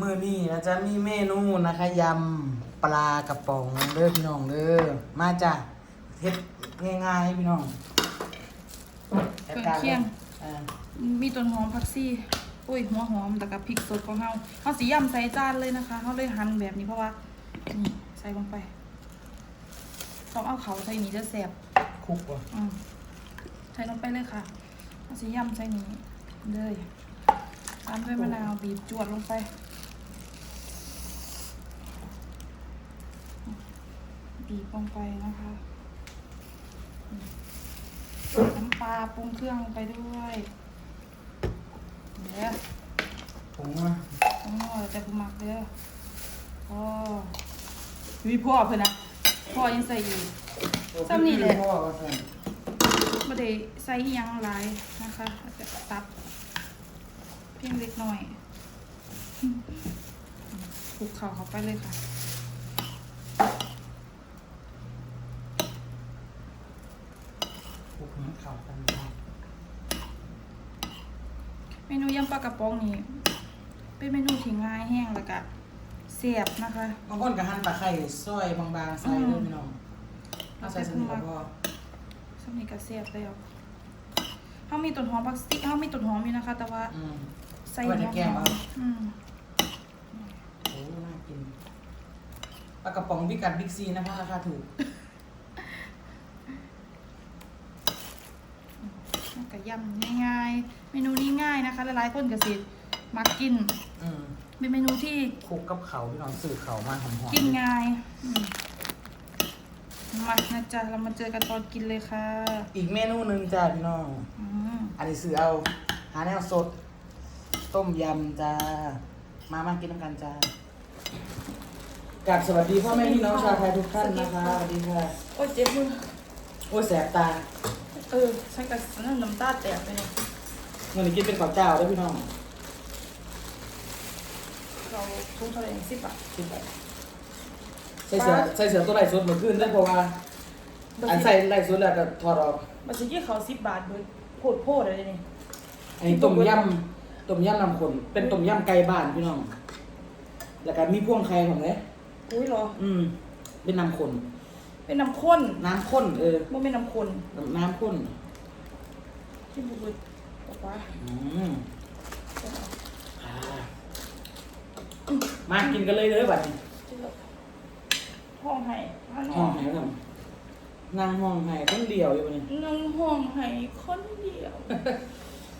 มือนี้เราจะมีเมนูนะคะยำปลากระป๋องเด้อพี่น้องเด้อมาจ้ะเฮ็ดง่ายๆให้พี่น้องเครื่องเคียง อ่ามีต้นหอมผักชีอุ้ยหัวหอมแต่กับพริกสดของเฮาเฮาสิย่ำใส่จานเลยนะคะเฮาเลยหั่นแบบนี้เพราะว่านี่ใส่ลงไปต้องเอาเขาใส่นี้จะแสบคลุกว่ะอืมใส่ลงไปเลยค่ะเอาสิย่ำใส่นี้เลยตามด้วยมะนาวบีบจวดลงไป บีบลงไปนะคะอืมน้ำปลาปรุงเครื่องลงไปด้วยเดี๋ยวผงมาโอ้ยแต่บุมักเด้อพ่อมีพ่อเพิ่นนะพ่อยังใส่อยู่ซ้ำนี่แหละพ่อว่าซั่นไม่ได้ใส่อิหยังหลายนะคะอาจจะตัดเพียงเล็กน้อยคลุกเข่าเข้าไปเลยค่ะ คลุกให้ เข้ากันเมนูยำปลากระป๋องนี่เป็นเมนูที่ง่ายแห้งแล้วก็เสียบนะคะบางคนก็หั่นตะไคร้ซอยบางๆใส่เด้อพี่น้องเอาใส่สนิทก็พอสำนีก็เสียบแล้วเขามีต้นหอมผักชีเขามีต้นหอมอยู่นะคะ แต่ว่าอืมใส่ว่าจะแกงเอาอืมโอ้น่ากินปลากระป๋องพิกัดบิ๊กซีนะคะราคาถูก แล้วก็ยำง่ายๆ เมนูนี้ง่ายนะคะหลายๆคนก็สิมักกิน อืมเป็นเมนูที่คลุกกับเขาพี่น้องสื่อเขามาหอมๆกินง่ายอืมมานะจ๊ะเรามาเจอกันตอนกินเลยค่ะอีกเมนูหนึ่งจ้าพี่น้อง อืมอันนี้ซื้อเอา หาแนวสด ต้มยำจ้า มามากินน้ำกันจ้ากับสวัสดีพ่อแม่พี่น้องชาวไทยทุกท่านนะคะ สวัสดีค่ะ โอ้ยเจ็บมือ โอ้ยแสบตา เออใช่กับนั่นน้ำตาแตกไปเลยเงินนี้กินเป็นข้าวเจ้าด้วยพี่น้องเราทุ่งเท่าไหร่สิบบาทคิดไปใส่เสือใส่เสือตัวไหลสดเหมือนขึ้นได้เพราะว่า อันใส่ไหลสดแล้วก็ถอดออกมาสิกี้เขาสิบบาทเบิดโพดโพดอะไรนี่อันนี้ต้มยำต้มยำน้ำข้นเป็นต้มยำไก่บ้านพี่น้อง แล้วก็มีพ่วงไข่ของเลยอุ้ยเหรอ อืม เป็นน้ำข้น เป็นน้ำข้นน้ำข้นเออมันเป็นน้ำข้นน้ำข้นที่บุบบอกว่าอืมอ่ามากินกันเลยเลยบัดนี้ห้องไห้ห้องห้องไหนครับนั่งห้องไหนคนเดียวอยู่บัดนี้นั่งห้องไห้คนเดียว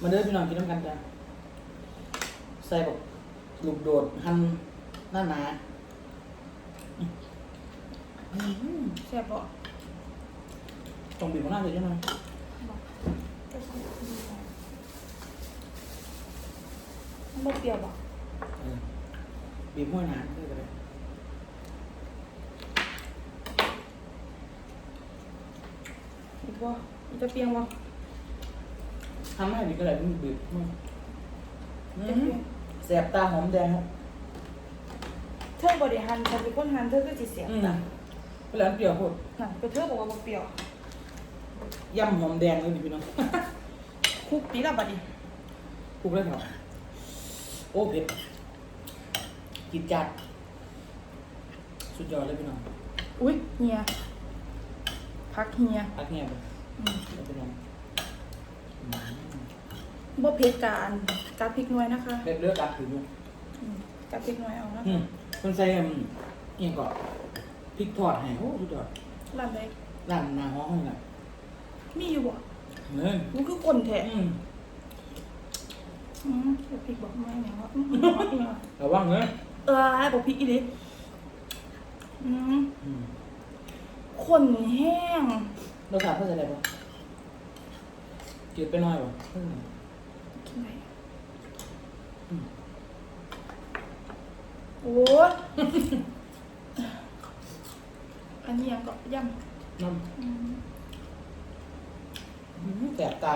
มาเด้อพี่น้องกินน้ำกันจ้ะใส่แบบลูกโดดหั่นหน้าหนาอืม แซ่บบ่ต้องบีบมะนาวเลยใช่ไหมมันบ่เปรี้ยวบ่เออบีบห้วยหนาด้วยก็ได้อีกบ่อีกจะเปรี้ยวบ่ทำให้บีบก็ได้บีบบีบห้วยอืมแสบตาหอมแดงครับ เธอบ่ได้หั่นฉันเป็นคนหั่นเธอก็สิเสียบอืม ตา เวลาเปรี้ยวโคตรนั่นก็เธอบอกว่าบ่เปรี้ยวย่ำหอมแดงเลยดิพี่น้องคุกนี่ล่ะบัดนี้ถูกแล้วเหรอโอ้เผ็ดกินจัด สุดยอดเลยพี่น้องอุ้ยเฮียพักเฮียพักเงียบเลยอืมแล้วพี่น้องอืมบ่เผ็ดกาอันกาพริกหน่วยนะคะเลือดเลือดกัดถึงอยู่อืมกาพริกหน่วยเอานะอืมคนใส่อืมเอียงก่อน พริกทอดให้โอ้สุดยอดร้านใดร้านนาฮ้องนี่แหละมีอยู่บ่เฮ้ยมันคือคนแท้อืมอืมเดี๋ยวพริกบอกไม่แม่ว่าอืมบอกอีหยังวะระวังเนอะเออให้บอกพริกอีหลีอืมอืมคนแห้งรสชาติเพื่ออะไรบ้างจืดไปหน่อยป่ะอืมกินไหนอืมโอ้ย อันนี้ยังก็ย่น้ำอืมำอืมแสบตา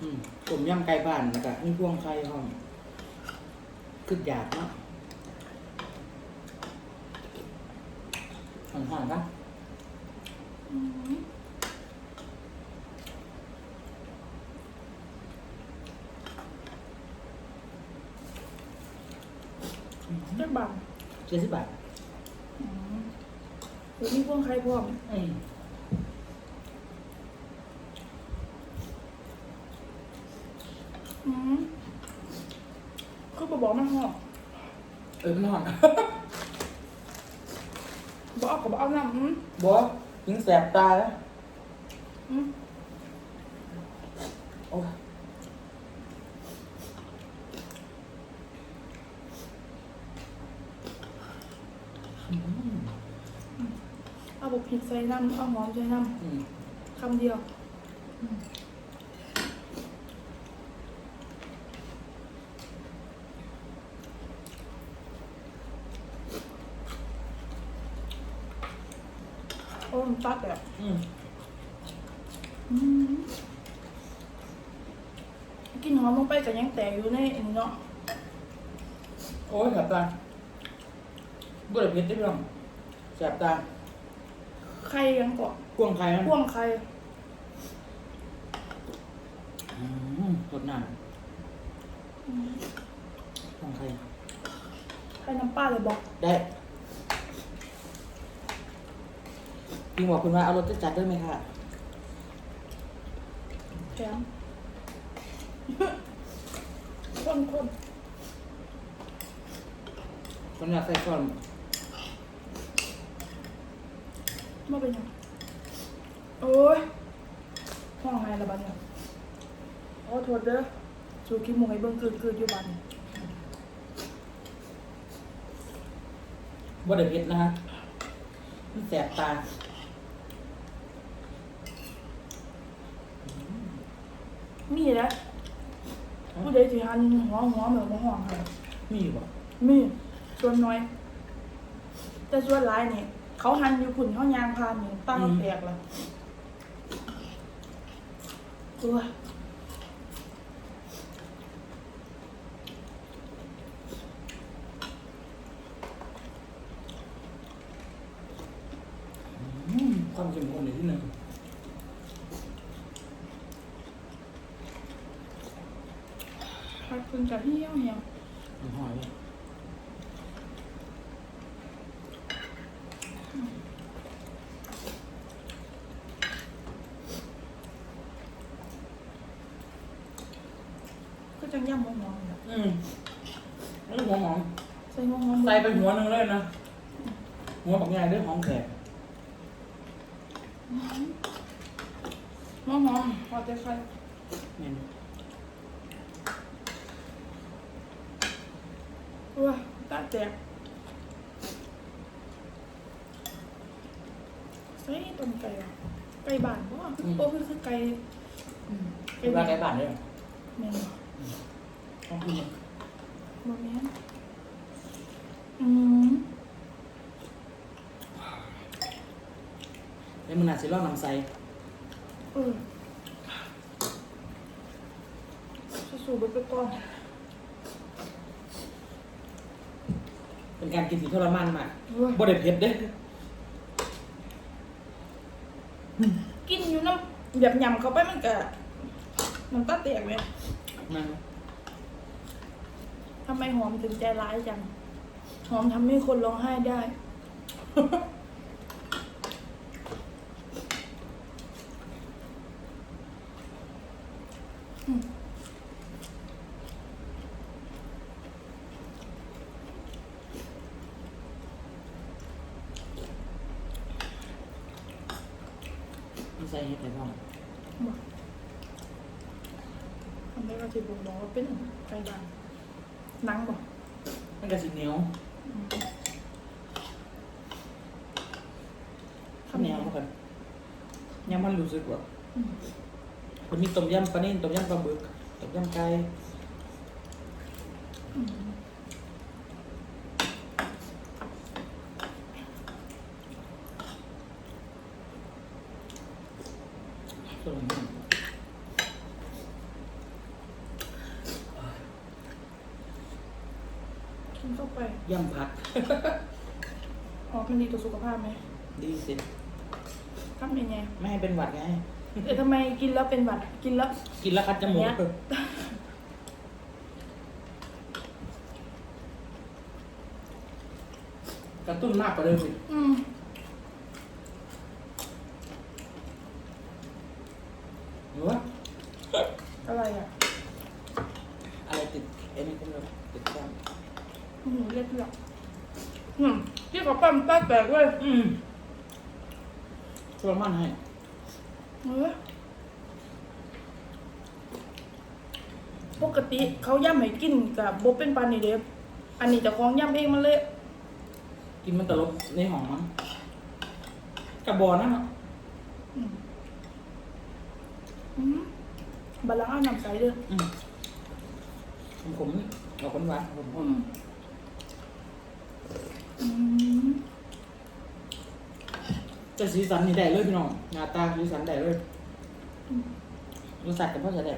อืมต้มยำไก่บ้านแล้วก็มีพวงไข่ห้องคือหยาบเนาะหอมๆนะ กบาทเจ็ดสิบบาทอืมเดี๋ยวนี้พวกใครพร้อมอืมอืมคือบอกบอกมันหอมเออมันนอนบอกเอากับเอาน้ำอืมบอกยิงแสบตาแล้วอืม โอ้ยอืม เอาบุกผิดใส่น้ำเอาหอมใส่น้อืมำคำเดียวอืมโอ้มันตัดแบบอืมอืมกินหอมลงไปกับยังแตกอยู่ในอันนี้เนาะโอ้ยแสบตาบ่ได้เผ็ดได้พี่น้องแสบตา ไข่ยังเกาะพ่วงใครมันพ่วงไข่อืมรสหน้าพ่วงใครไข่น้ำปลาเลยบอกได้พี่บอกคุณว่าเอารสจัดๆด้วยไหมคะแกมข้นข้นคนอยากใส่ช้อน ๆมาเป็นยังโอ้ยห้องไงละบัดเนี่ยขอโทษเด้อสูกินหมูให้เบิ่งเกิดเกิดอยู่บัดนี้บ่ได้เผ็ดนะฮะมันแสบตามีนะผู้ใดสิหันหัวหัวเหมือนหัวหอมให้มีอยู่บ่มีส่วนน้อย แต่ส่วนหลายนี่ เขาหันอยู่ขุนเขายางพานนี่ตั้งแตกละตัวอืมความเข้มข้นอยู่ที่หนึ่งพักคุณกับเหี่ยวเหี่ยวมันหอยเลย ก็จังย่ำหัวหอมเนี่ย อืมนี่หัวหอม ใส่หัวหอมใส่ไปหัวหนึ่งเลยนะ หัวบักใหญ่ด้วยหอมแขกหัวหอมพอจะใครเนี่ยว้าตาแตกใส่ต้มไก่อะไก่บ้านบ่โอ้คือคือไก่อืมเวลาไก่บาทด้วยแม่นบ่ต้องพูดบ่แม่นอืม แล้วมันอาจจะลอกน้ำใสเออสู้ๆเบิดไปก่อนเป็นการกินที่ทรมานมากเว้ยบ่ได้เผ็ดเด้กินอยู่น้ำแบบยำเข้าไปมันก็น้ำตาแตกเลยมันทำไมหอมถึงใจร้ายจัง หอมทำให้คนร้องไห้ได้มันใส่เห็ดไปบ้างบอกทำให้เราถือบ่งบอกว่าเป็นไฟดังหนังบอก มันก็สิเหนียวข้าวเหนียวมันกันยังมันรู้สึกว่ามันมีต้มยำปลานิ่นต้มยำปลาบึกต้มยำไก่ส่วนหนึ่ง กินเข้าไป ยำผักหอมมันดีต่อสุขภาพไหมดีสิ ทำยังไงไม่ให้เป็นหวัดไง แต่ทำไมกินแล้วเป็นหวัด กินแล้ว กินแล้วคัดจมูก เนี่ย กระตุ้นมากกว่าเดิมอีกอืมหรือว่าอะไรอะ อะไรติดไอ้นี่ก็ไม่รู้ติดก้อน อืมเรียกเพื่อนอื มที่เขาปั้มแป๊กแตกเลยอืมช่วมันให้เออปกติเขาย่ำให้กินกับโบเป็นปานนี่เด้อันนี้เจะคล้าของย่ำเองมันเลยกินมันตลบในห้องมั้งกระบอกนั่นเนาะอืมบาลังก์เอาน้ำใสเด้อ อืมผมผมเราคนหวานผมผม อืม จะสีสันนี่ได้เลยพี่น้องหน้าตาสีสันได้เลยรสชาติกับพ่อจะได้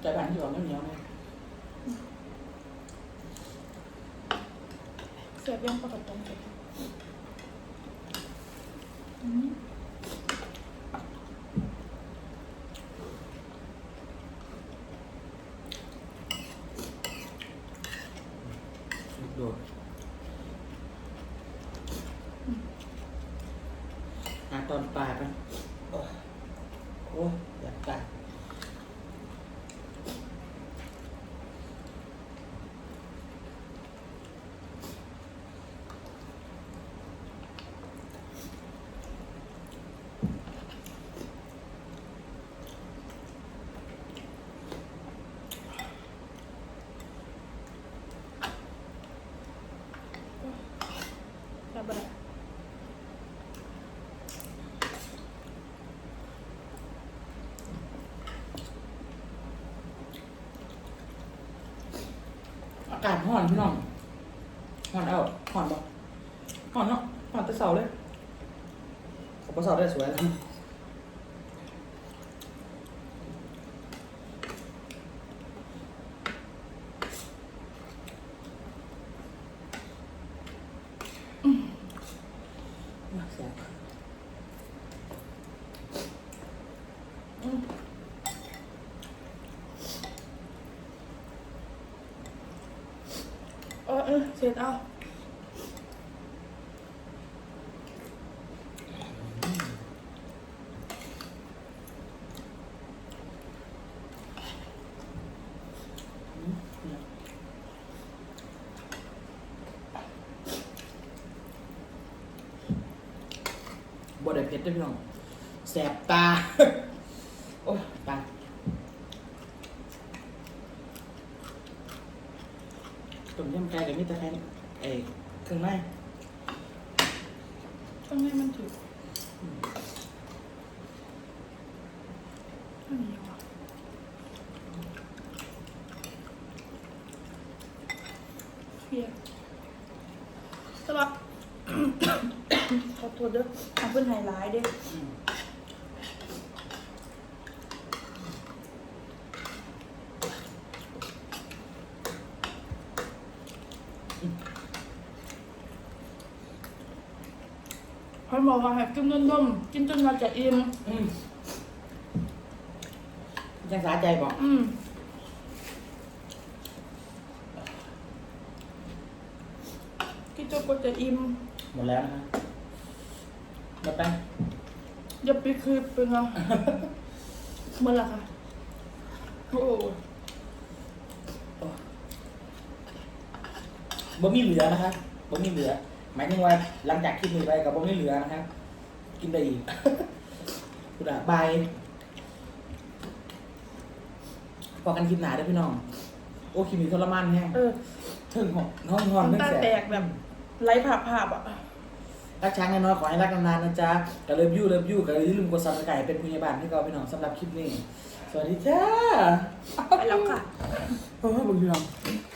ใจบ้านที่ออกเหนียวๆเนี่ยเสียบยังปกติเสร็จอืม ลูกโดด หาตอนปลายไปโอ้ยโอ้ยอยากตาย กาศห่อนพี่น้องห่อนเอาห่อนบอกห่อนเนาะห่อนตะเสาเลยผมก็เสาได้สวยแล้วแซ่บ อืมเอ เสร็จเอาบ่ได้เผ็ดเด้อพี่น้องแสบตา โอ้ยตายต้มยำไก่กับมิตรแค่ไอ้เครื่องใน ต้องให้มันถูกอันนี้วะ เครียดสำหรับ ขอโทษเด้อทำเพื่อนไฮไลท์เด้ออืมเขาบอกว่าให้กินนมๆกินจนเราจะอิ่มอืม ยังสาใจบอกอืมกินจนกว่าจะอิ่มหมดแล้วนะฮะหมดไปอย่าไปคืบเป็นไงเมื่อไหร่ค่ะโอ้บ่มีเหลือนะคะบ่มีเหลือ หมายถึงว่าหลังจากคลิปนี้ไปกับบ่มีเหลือนะครับ กินได้อีกกุดาบาย พอกันคลิปหนาเด้อพี่น้อง โอ้คลิปนี้ทรมานแห้งเออถึงหองน้องงอนเรื่องน้ำตาแสแตบกแบบไร้ภาพภาพอะ รักช้างน้อยๆขอให้รักนานๆนะจ๊ะก็เลิฟยูเลิฟยูก็อย่าลืมกดซับสไครต์เป็นพยาบาลให้กับพี่น้องสำหรับคลิปนี้ สวัสดีจ้าไปแล้วค่ะโอ้ยบุญพี่น้องบ